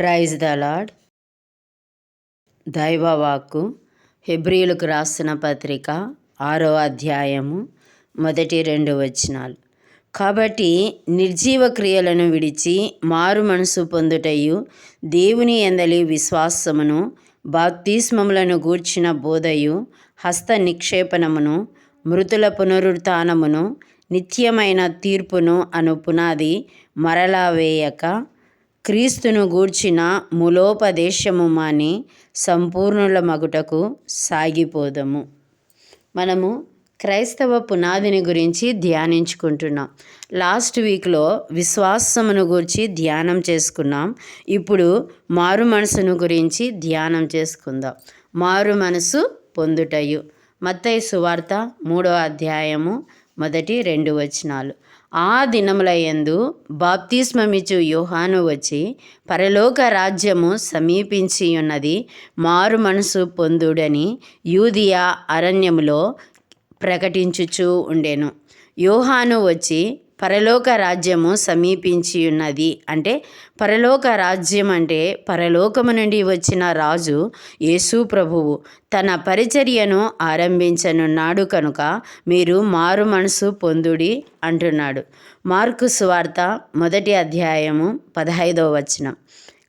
Praise the Lord దైవవాక్కు హెబ్రియులకు రాసిన పత్రిక ఆరో అధ్యాయము మొదటి రెండు వచనాలు. కాబట్టి నిర్జీవ క్రియలను విడిచి మారు మనసు పొందుటయు దేవుని ఎందలి విశ్వాసమును బాప్తిస్మములను గూర్చిన బోధయు హస్త నిక్షేపణమును మృతుల పునరుత్నమును నిత్యమైన తీర్పును అను పునాది మరలా వేయక క్రీస్తును గూర్చిన మూలోపదేశము మాని సంపూర్ణుల మగుటకు సాగిపోదము. మనము క్రైస్తవ పునాదిని గురించి ధ్యానించుకుంటున్నాం. లాస్ట్ వీక్లో విశ్వాసమును గురించి ధ్యానం చేసుకున్నాం. ఇప్పుడు మారు మనసును గురించి ధ్యానం చేసుకుందాం. మారు మనసు పొందుటయు. మత్తయి సువార్త మూడో అధ్యాయము మొదటి రెండు వచనాలు. ఆ దినముల యందు బాప్తిస్మమిచ్చు యోహాను వచ్చి పరలోక రాజ్యము సమీపించి ఉన్నది మారు మనసు పొందుడని యూదియా అరణ్యములో ప్రకటించుచూ ఉండెను. యోహాను వచ్చి పరలోక రాజ్యము సమీపించి ఉన్నది అంటే పరలోక రాజ్యం అంటే పరలోకము నుండి వచ్చిన రాజు యేసు ప్రభువు. తన పరిచర్యను ఆరంభించనున్నాడు కనుక మీరు మారు మనసు పొందుడి అంటున్నాడు. మార్కు సువార్త మొదటి అధ్యాయము పదహైదవ వచనం.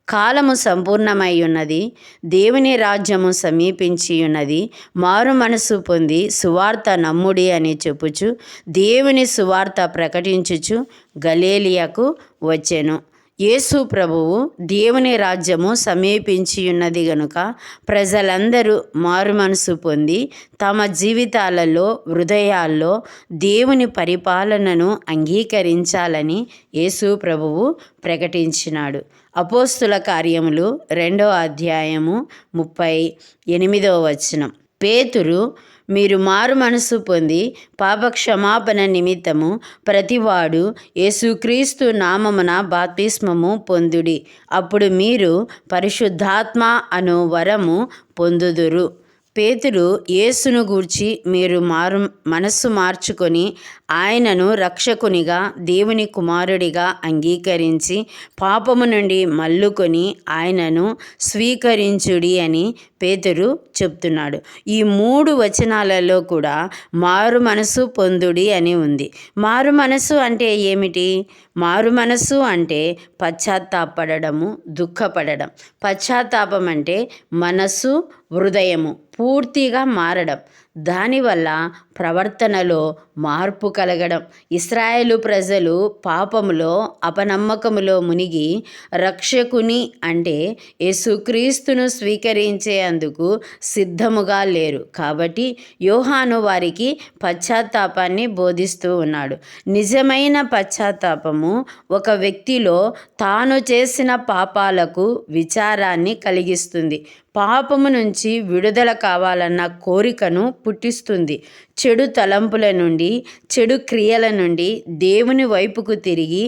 కాలము సంపూర్ణమై ఉన్నది దేవుని రాజ్యము సమీపించి ఉన్నది. మారు మనసు పొంది సువార్త నమ్ముడి అని చెప్పుచు దేవుని సువార్త ప్రకటించుచు గలేలియకు వచ్చెను. యేసు ప్రభువు దేవుని రాజ్యము సమీపించి ఉన్నది గనుక ప్రజలందరూ మారు మనసు పొంది తమ జీవితాలలో హృదయాల్లో దేవుని పరిపాలనను అంగీకరించాలని యేసు ప్రభువు ప్రకటించినాడు. అపోస్తుల కార్యములు రెండో అధ్యాయము ముప్పై ఎనిమిదవ వచనం. పేతురు మీరు మారు మనసు పొంది పాపక్షమాపణ నిమిత్తము ప్రతివాడు యేసుక్రీస్తు నామమున బాప్తిస్మము పొందుడి. అప్పుడు మీరు పరిశుద్ధాత్మ అను వరము పొందుదురు. పేతురు యేసును గూర్చి మీరు మారు మనస్సు మార్చుకొని ఆయనను రక్షకునిగా దేవుని కుమారుడిగా అంగీకరించి పాపము నుండి మల్లుకొని ఆయనను స్వీకరించుడి అని పేతురు చెప్తున్నాడు. ఈ మూడు వచనాలలో కూడా మారు మనసు పొందుడి అని ఉంది. మారు మనసు అంటే ఏమిటి? మారు మనసు అంటే పశ్చాత్తాపడము దుఃఖపడడం. పశ్చాత్తాపం అంటే మనసు హృదయము. పూర్తిగా మారడం. దానివల్ల ప్రవర్తనలో మార్పు కలగడం. ఇస్రాయేలు ప్రజలు పాపములో అపనమ్మకములో మునిగి రక్షకుని అంటే యేసుక్రీస్తును స్వీకరించేందుకు సిద్ధముగా లేరు. కాబట్టి యోహాను వారికి పశ్చాత్తాపాన్ని బోధిస్తూ ఉన్నాడు. నిజమైన పశ్చాత్తాపము ఒక వ్యక్తిలో తాను చేసిన పాపాలకు విచారాన్ని కలిగిస్తుంది. పాపము నుంచి విడుదల కావాలన్న కోరికను పుట్టిస్తుంది. చెడు తలంపుల నుండి చెడు క్రియల నుండి దేవుని వైపుకు తిరిగి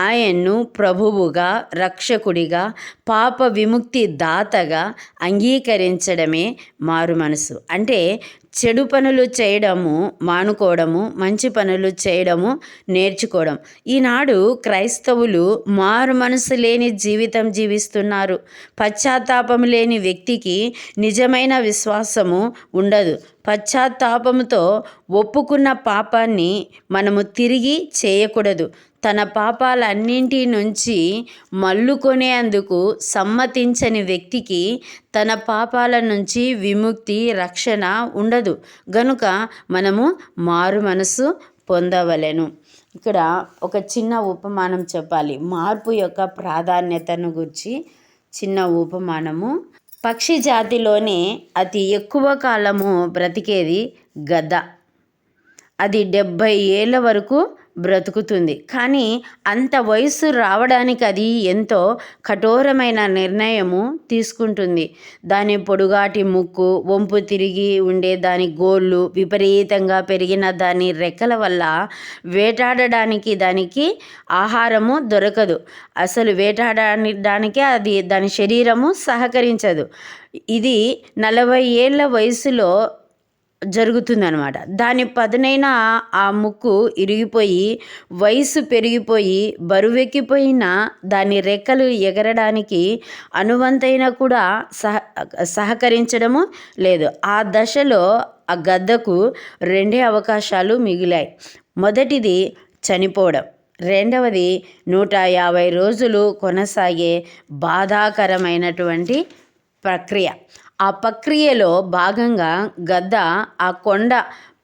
ఆయన్ను ప్రభువుగా రక్షకుడిగా పాప విముక్తి దాతగా అంగీకరించడమే మారు మనసు. అంటే చెడు పనులు చేయడము మానుకోవడము మంచి పనులు చేయడము నేర్చుకోవడం. ఈనాడు క్రైస్తవులు మారు మనసు లేని జీవితం జీవిస్తున్నారు. పశ్చాత్తాపం లేని వ్యక్తికి నిజమైన విశ్వాసము ఉండదు. పశ్చాత్తాపంతో ఒప్పుకున్న పాపాన్ని మనము తిరిగి చేయకూడదు. తన పాపాలన్నింటి నుంచి మల్లుకొనేందుకు సమ్మతించని వ్యక్తికి తన పాపాల నుంచి విముక్తి రక్షణ ఉండదు. గనుక మనము మారు మనసు పొందవలెను. ఇక్కడ ఒక చిన్న ఉపమానం చెప్పాలి. మార్పు యొక్క ప్రాధాన్యతను గురించి చిన్న ఉపమానము. పక్షి జాతిలోనే అతి ఎక్కువ కాలము బ్రతికేది గద్ద అది డెబ్భై ఏళ్ళ వరకు బ్రతుకుతుంది. కానీ అంత వయసు రావడానికి అది ఎంతో కఠోరమైన నిర్ణయము తీసుకుంటుంది. దాని పొడుగాటి ముక్కు వంపు తిరిగి ఉండే దాని గోళ్ళు విపరీతంగా పెరిగిన దాని రెక్కల వల్ల వేటాడడానికి దానికి ఆహారము దొరకదు. అసలు వేటాడడానికి అది దాని శరీరము సహకరించదు. ఇది నలభై ఏళ్ళ వయసులో జరుగుతుందనమాట దాని పదునైన ఆ ముక్కు ఇరిగిపోయి వయసు పెరిగిపోయి బరువెక్కిపోయిన దాని రెక్కలు ఎగరడానికి అనువంతైనా కూడా సహ సహకరించడము లేదు. ఆ దశలో ఆ గద్దకు రెండే అవకాశాలు మిగిలాయి. మొదటిది చనిపోవడం. రెండవది నూట యాభై రోజులు కొనసాగే బాధాకరమైనటువంటి ప్రక్రియ. ఆ ప్రక్రియలో భాగంగా గద్ద ఆ కొండ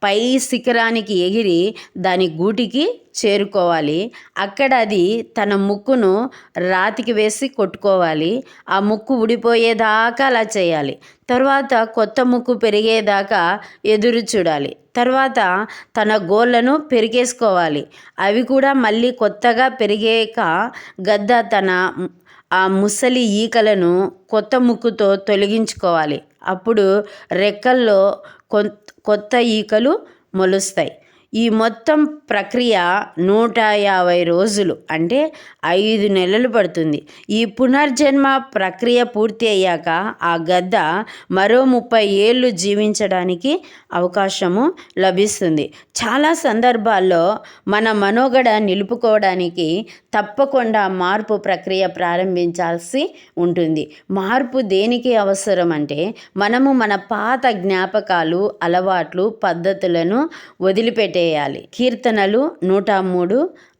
పై శిఖరానికి ఎగిరి దాని గూటికి చేరుకోవాలి. అక్కడ అది తన ముక్కును రాతికి వేసి కొట్టుకోవాలి. ఆ ముక్కు ఊడిపోయేదాకా అలా చేయాలి. తర్వాత కొత్త ముక్కు పెరిగేదాకా ఎదురు చూడాలి. తర్వాత తన గోళ్ళను పెరిగేసుకోవాలి. అవి కూడా మళ్ళీ కొత్తగా పెరిగాక గద్ద తన ఆ ముసలి ఈకలను కొత్త ముక్కుతో తొలగించుకోవాలి. అప్పుడు రెక్కల్లో కొత్త ఈకలు మొలుస్తాయి. ఈ మొత్తం ప్రక్రియ నూట యాభై రోజులు అంటే ఐదు నెలలు పడుతుంది. ఈ పునర్జన్మ ప్రక్రియ పూర్తి అయ్యాక ఆ గద్ద మరో ముప్పై ఏళ్ళు జీవించడానికి అవకాశము లభిస్తుంది. చాలా సందర్భాల్లో మన మనోగడ నిలుపుకోవడానికి తప్పకుండా మార్పు ప్రక్రియ ప్రారంభించాల్సి ఉంటుంది. మార్పు దేనికి అవసరం అంటే మనము మన పాత జ్ఞాపకాలు అలవాట్లు పద్ధతులను వదిలిపెట్టే చేయాలి. కీర్తనలు నూట మూడు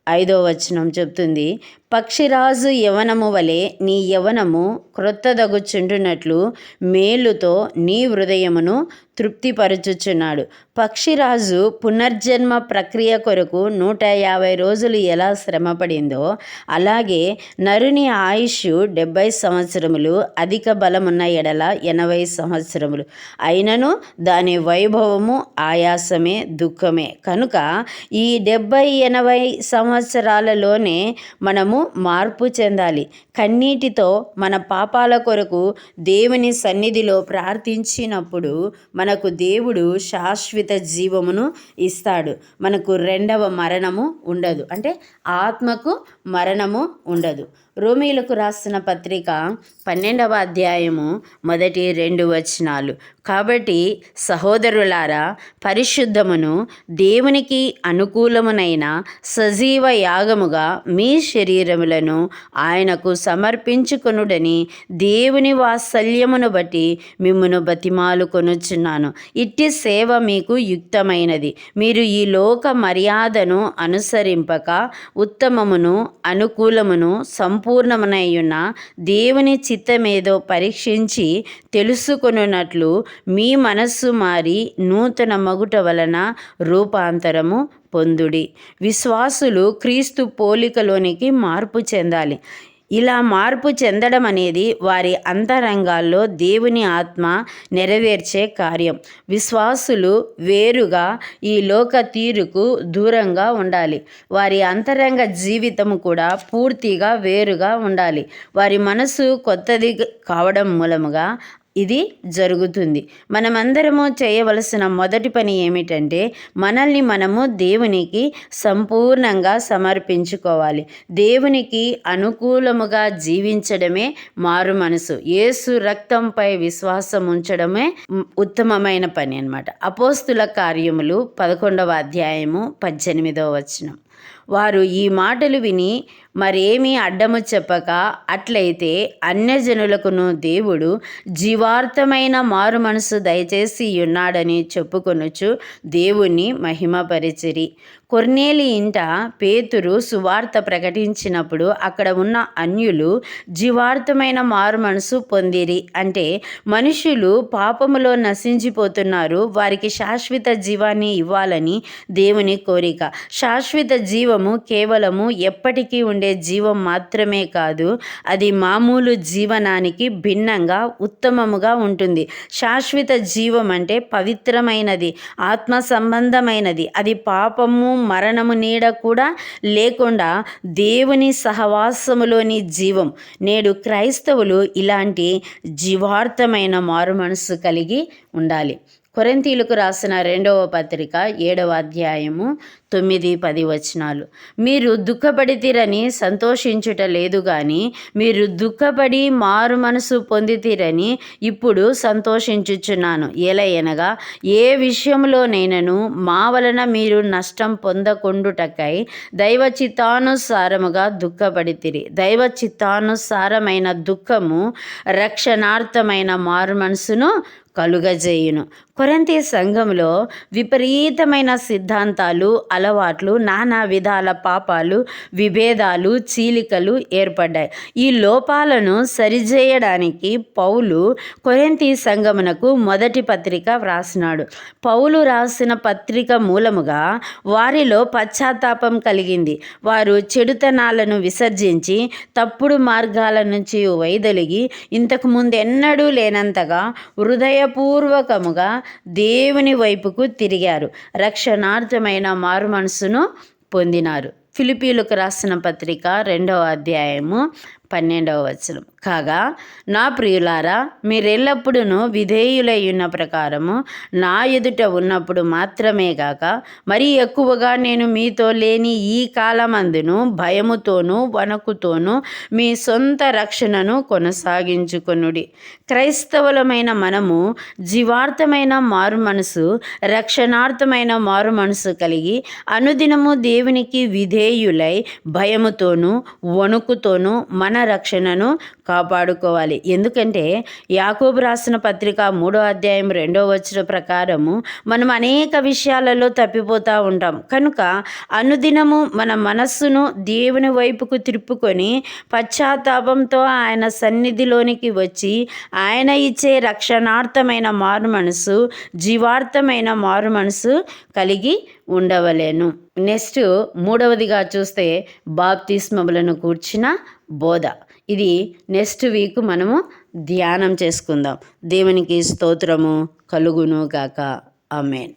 ఐదో వచనం చెప్తుంది. పక్షిరాజు యవనము వలె నీ యవనము క్రొత్తదగుచుండునట్లు మేలుతో నీ హృదయమును తృప్తిపరచుచున్నాడు. పక్షిరాజు పునర్జన్మ ప్రక్రియ కొరకు నూట యాభై రోజులు ఎలా శ్రమపడిందో అలాగే నరుని ఆయుష్ డెబ్బై సంవత్సరములు అధిక బలమున్న ఎడల ఎనభై సంవత్సరములు. అయినను దాని వైభవము ఆయాసమే దుఃఖమే. కనుక ఈ డెబ్బై ఎనభై సంవత్సరాలలోనే మనము మార్పు చెందాలి. కన్నీటితో మన పాపాల కొరకు దేవుని సన్నిధిలో ప్రార్థించినప్పుడు మనకు దేవుడు శాశ్వత జీవమును ఇస్తాడు. మనకు రెండవ మరణము ఉండదు. అంటే ఆత్మకు మరణము ఉండదు. రోమీలకు రాసిన పత్రిక పన్నెండవ అధ్యాయము మొదటి రెండు వచనాలు. కాబట్టి సహోదరులారా పరిశుద్ధమును దేవునికి అనుకూలమునైన సజీవ యాగముగా మీ శరీరములను ఆయనకు సమర్పించుకొనుడని దేవుని వాత్సల్యమును బట్టి మిమ్మును బతిమాలు కొనుచున్నాను. ఇట్టి సేవ మీకు యుక్తమైనది. మీరు ఈ లోక మర్యాదను అనుసరింపక ఉత్తమమును అనుకూలమును సంపూర్ణమునయ్యున్న దేవుని చిత్తమేదో పరీక్షించి తెలుసుకొనున్నట్లు మీ మనస్సు మారి నూతన మగుట వలన రూపాంతరము పొందుడి. విశ్వాసులు క్రీస్తు పోలికలోనికి మార్పు చెందాలి. ఇలా మార్పు చెందడం అనేది వారి అంతరంగాల్లో దేవుని ఆత్మ నెరవేర్చే కార్యం. విశ్వాసులు వేరుగా ఈ లోక తీరుకు దూరంగా ఉండాలి. వారి అంతరంగ జీవితం కూడా పూర్తిగా వేరుగా ఉండాలి. వారి మనసు కొత్తది కావడం మూలముగా ఇది జరుగుతుంది. మనమందరము చేయవలసిన మొదటి పని ఏమిటంటే మనల్ని మనము దేవునికి సంపూర్ణంగా సమర్పించుకోవాలి. దేవునికి అనుకూలముగా జీవించడమే మారు మనసు. ఏసు రక్తంపై విశ్వాసం ఉంచడమే ఉత్తమమైన పని అనమాట అపోస్తుల కార్యములు పదకొండవ అధ్యాయము పద్దెనిమిదవ వచనం. వారు ఈ మాటలు విని మరేమీ అడ్డము చెప్పక అట్లయితే అన్యజనులకును దేవుడు జీవార్థమైన మారు మనసు దయచేసి ఉన్నాడని చెప్పుకొనుచు దేవుణ్ణి మహిమపరిచిరి. కొర్నేలి ఇంట పేతురు సువార్త ప్రకటించినప్పుడు అక్కడ ఉన్న అన్యులు జీవార్థమైన మారు మనసు పొందిరి. అంటే మనుషులు పాపములో నశించిపోతున్నారు. వారికి శాశ్వత జీవాన్ని ఇవ్వాలని దేవుని కోరిక. శాశ్వత జీవము కేవలము ఎప్పటికీ ఉండే జీవం మాత్రమే కాదు అది మామూలు జీవనానికి భిన్నంగా ఉత్తమముగా ఉంటుంది. శాశ్వత జీవం అంటే పవిత్రమైనది ఆత్మ సంబంధమైనది. అది పాపము మరణము నీడ కూడా లేకుండా దేవుని సహవాసములోని జీవం. నేడు క్రైస్తవులు ఇలాంటి జీవార్థమైన మారు మనసు కలిగి ఉండాలి. కొరెంతీలకు రాసిన రెండవ పత్రిక ఏడవ అధ్యాయము తొమ్మిది పది వచనాలు. మీరు దుఃఖపడితీరని సంతోషించుట లేదు కానీ మీరు దుఃఖపడి మారు మనసు పొందితీరని ఇప్పుడు సంతోషించుచున్నాను. ఎలయనగా ఏ విషయంలోనైనను మా వలన మీరు నష్టం పొందకుండుటకై దైవ చిత్తానుసారముగా దుఃఖపడితిరి. దైవ చిత్తానుసారమైన దుఃఖము రక్షణార్థమైన మారు మనసును కలుగజేయును. కొరంతి సంఘంలో విపరీతమైన సిద్ధాంతాలు అలవాట్లు నానా విధాల పాపాలు విభేదాలు చీలికలు ఏర్పడ్డాయి. ఈ లోపాలను సరిచేయడానికి పౌలు కొరంతి సంఘమునకు మొదటి పత్రిక వ్రాసినాడు. పౌలు రాసిన పత్రిక మూలముగా వారిలో పశ్చాత్తాపం కలిగింది. వారు చెడుతనాలను విసర్జించి తప్పుడు మార్గాల నుంచి వైదొలిగి ఇంతకు ముందెన్నడూ లేనంతగా హృదయ హృదయపూర్వకముగా దేవుని వైపుకు తిరిగారు. రక్షణార్థమైన మారు మనసును పొందినారు. ఫిలిపీలకు రాసిన పత్రిక రెండవ అధ్యాయము పన్నెండవ వచనం. కాగా నా ప్రియులారా మీరెల్లప్పుడూ విధేయులై ఉన్న ప్రకారము నా ఎదుట ఉన్నప్పుడు మాత్రమే కాక మరీ ఎక్కువగా నేను మీతో లేని ఈ కాలమందును భయముతోనూ వణకుతోనూ మీ సొంత రక్షణను కొనసాగించుకొనుడి. క్రైస్తవులమైన మనము జీవార్థమైన మారు మనసు రక్షణార్థమైన మారు మనసు కలిగి అనుదినము దేవునికి విధేయులై భయముతోనూ వణుకుతోనూ మన రక్షణను కాపాడుకోవాలి. ఎందుకంటే యాకోబు రాసిన పత్రిక మూడో అధ్యాయం రెండో వచ్చిన ప్రకారము మనం అనేక విషయాలలో తప్పిపోతూ ఉంటాం. కనుక అనుదినము మన మనస్సును దేవుని వైపుకు తిప్పుకొని పశ్చాత్తాపంతో ఆయన సన్నిధిలోనికి వచ్చి ఆయన ఇచ్చే రక్షణార్థమైన మారు మనసు జీవార్థమైన మారు మనసు కలిగి ఉండవలేను. నెక్స్ట్ మూడవదిగా చూస్తే బాప్తిస్మములను కూర్చిన బోధ. ఇది నెక్స్ట్ వీక్ మనము ధ్యానం చేసుకుందాం. దేవునికి స్తోత్రము కలుగును గాక. ఆమెన్.